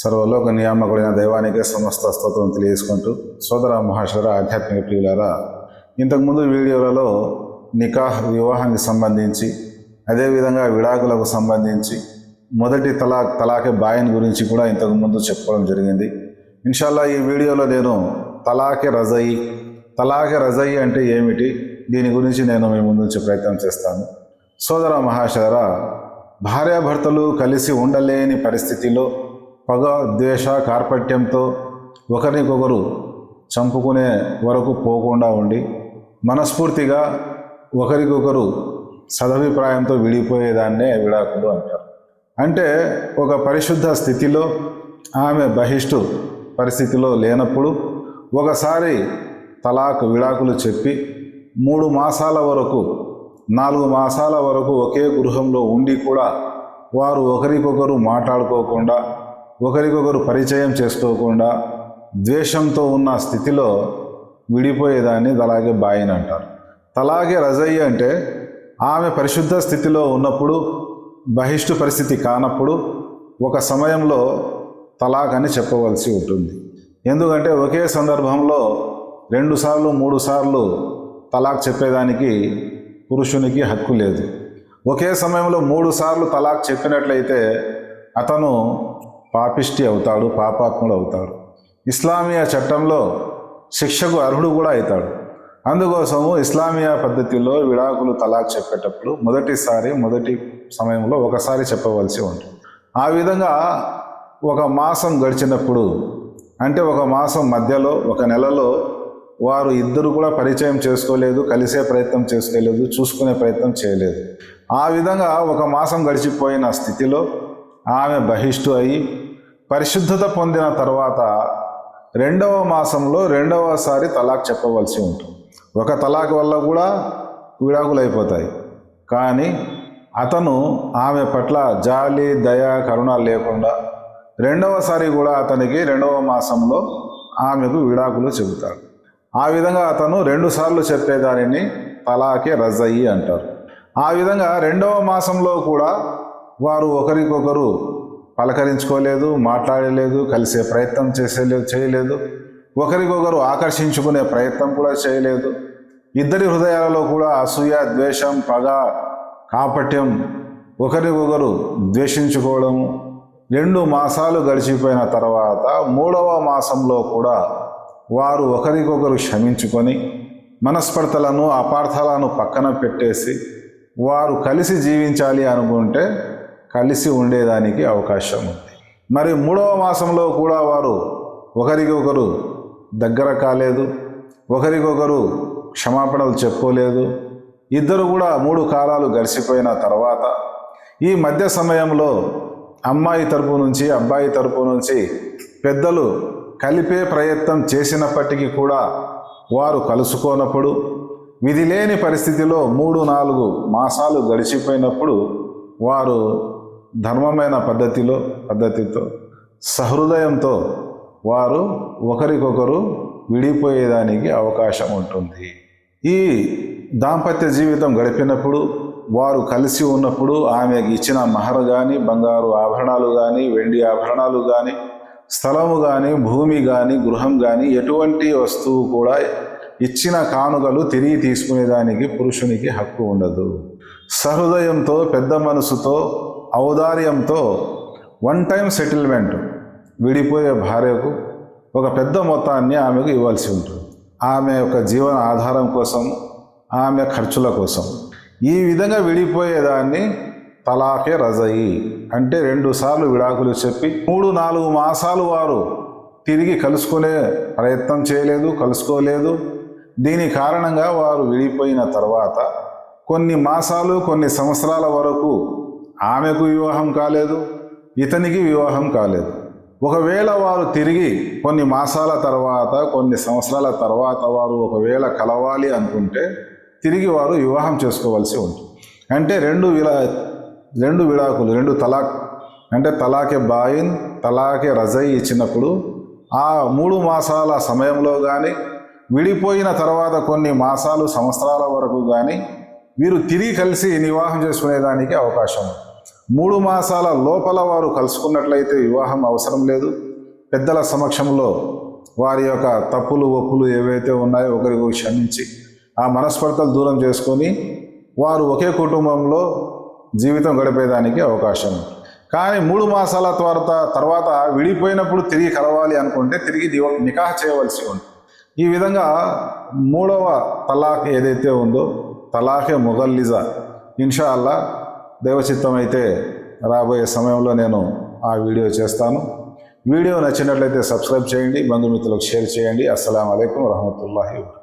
సర్వలోక నియామకుడైన దైవానికే సమస్త స్తోత్రం తెలియజేసుకుంటూ సోదర మహాశ్వర ఆధ్యాత్మిక ప్రియులారా ఇంతకుముందు వీడియోలలో నికాహ్ వివాహానికి సంబంధించి అదేవిధంగా విడాకులకు సంబంధించి మొదటి తలాక్ తలాకే బాయన్ గురించి కూడా ఇంతకుముందు చెప్పుకోవడం జరిగింది. ఇన్షాల్లా ఈ వీడియోలో నేను తలాకే రజయి తలాకే రజయి అంటే ఏమిటి దీని గురించి నేను మీ ముందు నుంచి ప్రయత్నం చేస్తాను. సోదర మహాశర భార్యాభర్తలు కలిసి ఉండలేని పరిస్థితిలో పగ ద్వేష కార్పట్యంతో ఒకరికొకరు చంపుకునే వరకు పోకుండా ఉండి మనస్ఫూర్తిగా ఒకరికొకరు సదభిప్రాయంతో విడిపోయేదాన్నే విడాకులు అంటారు. అంటే ఒక పరిశుద్ధ స్థితిలో ఆమె బహిష్టు పరిస్థితిలో లేనప్పుడు ఒకసారి తలాక్ విడాకులు చెప్పి మూడు మాసాల వరకు నాలుగు మాసాల వరకు ఒకే గృహంలో ఉండి కూడా వారు ఒకరికొకరు మాట్లాడుకోకుండా ఒకరికొకరు పరిచయం చేసుకోకుండా ద్వేషంతో ఉన్న స్థితిలో విడిపోయేదాన్ని అలాగే బాయిన్ అంటారు. తలాగే రజయ్య అంటే ఆమె పరిశుద్ధ స్థితిలో ఉన్నప్పుడు బహిష్టు పరిస్థితి కానప్పుడు ఒక సమయంలో తలాక్ అని చెప్పవలసి ఉంటుంది. ఎందుకంటే ఒకే సందర్భంలో రెండు సార్లు మూడు సార్లు తలాక్ చెప్పేదానికి పురుషునికి హక్కు లేదు. ఒకే సమయంలో మూడు సార్లు తలాక్ చెప్పినట్లయితే అతను పాపిష్టి అవుతాడు పాపాత్ముడు అవుతాడు. ఇస్లామియా చట్టంలో శిక్షకు అర్హుడు కూడా అవుతాడు. అందుకోసము ఇస్లామియా పద్ధతిలో విడాకులు తలాక్ చెప్పేటప్పుడు మొదటిసారి మొదటి సమయంలో ఒకసారి చెప్పవలసి ఉంటుంది. ఆ విధంగా ఒక మాసం గడిచినప్పుడు అంటే ఒక మాసం మధ్యలో ఒక నెలలో వారు ఇద్దరు కూడా పరిచయం చేసుకోలేదు కలిసే ప్రయత్నం చేసుకోలేదు చూసుకునే ప్రయత్నం చేయలేదు. ఆ విధంగా ఒక మాసం గడిచిపోయిన స్థితిలో ఆమె బహిష్టు అయి పరిశుద్ధత పొందిన తర్వాత రెండవ మాసంలో రెండవసారి తలాక్ చెప్పవలసి ఉంటుంది. ఒక తలాక్ వల్ల కూడా విడాకులు అయిపోతాయి. కానీ అతను ఆమె పట్ల జాలి దయ కరుణ లేకుండా రెండవసారి కూడా అతనికి రెండవ మాసంలో ఆమెకు విడాకులు చెబుతాడు. ఆ విధంగా అతను రెండుసార్లు చెప్పేదానిని తలాకే రజయ్యి అంటారు. ఆ విధంగా రెండవ మాసంలో కూడా వారు ఒకరికొకరు పలకరించుకోలేదు మాట్లాడలేదు కలిసే ప్రయత్నం చేసేలేదు చేయలేదు. ఒకరికొకరు ఆకర్షించుకునే ప్రయత్నం కూడా చేయలేదు. ఇద్దరి హృదయాలలో కూడా అసూయ ద్వేషం పగ కాపట్యం ఒకరికొకరు ద్వేషించుకోవడము. రెండు మాసాలు గడిచిపోయిన తర్వాత మూడవ మాసంలో కూడా వారు ఒకరికొకరు క్షమించుకొని మనస్పర్ధలను అపార్థాలను పక్కన పెట్టేసి వారు కలిసి జీవించాలి అనుకుంటే కలిసి ఉండేదానికి అవకాశం ఉంది. మరి మూడవ మాసంలో కూడా వారు ఒకరికొకరు దగ్గర కాలేదు ఒకరికొకరు క్షమాపణలు చెప్పుకోలేదు. ఇద్దరు కూడా మూడు కాలాలు గడిచిపోయిన తర్వాత ఈ మధ్య సమయంలో అమ్మాయి తరపు నుంచి అబ్బాయి తరపు నుంచి పెద్దలు కలిపే ప్రయత్నం చేసినప్పటికీ కూడా వారు కలుసుకోనప్పుడు విధి లేని పరిస్థితిలో మూడు నాలుగు మాసాలు గడిచిపోయినప్పుడు వారు ధర్మమైన పద్ధతిలో పద్ధతితో సహృదయంతో వారు ఒకరికొకరు విడిపోయేదానికి అవకాశం ఉంటుంది. ఈ దాంపత్య జీవితం గడిపినప్పుడు వారు కలిసి ఉన్నప్పుడు ఆమెకి ఇచ్చిన మహర్ కానీ బంగారు ఆభరణాలు కానీ వెండి ఆభరణాలు కానీ స్థలము కానీ భూమి కానీ గృహం కానీ ఎటువంటి వస్తువు కూడా ఇచ్చిన కానుకలు తిరిగి తీసుకునేదానికి పురుషునికి హక్కు ఉండదు. సహృదయంతో పెద్ద మనసుతో ఔదార్యంతో వన్ టైం సెటిల్మెంట్ విడిపోయే భార్యకు ఒక పెద్ద మొత్తాన్ని ఆమెకు ఇవ్వాల్సి ఉంటుంది. ఆమె యొక్క జీవన ఆధారం కోసం ఆమె ఖర్చుల కోసం. ఈ విధంగా విడిపోయేదాన్ని తలాకే రజయి అంటే రెండు సార్లు విడాకులు చెప్పి మూడు నాలుగు మాసాలు వారు తిరిగి కలుసుకునే ప్రయత్నం చేయలేదు కలుసుకోలేదు. దీని కారణంగా వారు విడిపోయిన తర్వాత కొన్ని మాసాలు కొన్ని సంవత్సరాల వరకు ఆమెకు వివాహం కాలేదు ఇతనికి వివాహం కాలేదు. ఒకవేళ వారు తిరిగి కొన్ని మాసాల తర్వాత కొన్ని సంవత్సరాల తర్వాత వారు ఒకవేళ కలవాలి అనుకుంటే తిరిగి వారు వివాహం చేసుకోవాల్సి ఉంటుంది. అంటే రెండు విలా రెండు విడాకులు రెండు తలాక్ అంటే తలాకే బాయిన్ తలాకే రజై ఇచ్చినప్పుడు ఆ మూడు మాసాల సమయంలో కానీ విడిపోయిన తర్వాత కొన్ని మాసాలు సంవత్సరాల వరకు కానీ వీరు తిరిగి కలిసి వివాహం చేసుకునేదానికి అవకాశం ఉంది. మూడు మాసాల లోపల వారు కలుసుకున్నట్లయితే వివాహం అవసరం లేదు. పెద్దల సమక్షంలో వారి యొక్క తప్పులు ఒప్పులు ఏవైతే ఉన్నాయో ఒకరికి క్షమించి ఆ మనస్పర్ధలు దూరం చేసుకొని వారు ఒకే కుటుంబంలో జీవితం గడిపేదానికి అవకాశం కానీ మూడు మాసాల తర్వాత తర్వాత విడిపోయినప్పుడు తిరిగి కలవాలి అనుకుంటే తిరిగి దివ- చేయవలసి ఉంది ఈ విధంగా మూడవ తలాక్ ఏదైతే ఉందో తలాఖే ముగల్లిజా ఇన్షా అల్లా దైవచిత్తం అయితే రాబోయే సమయంలో నేను ఆ వీడియో చేస్తాను. వీడియో నచ్చినట్లయితే సబ్స్క్రైబ్ చేయండి బంధుమిత్రులకు షేర్ చేయండి. అస్సలం అయికం వరహమూల వబరకాతుహు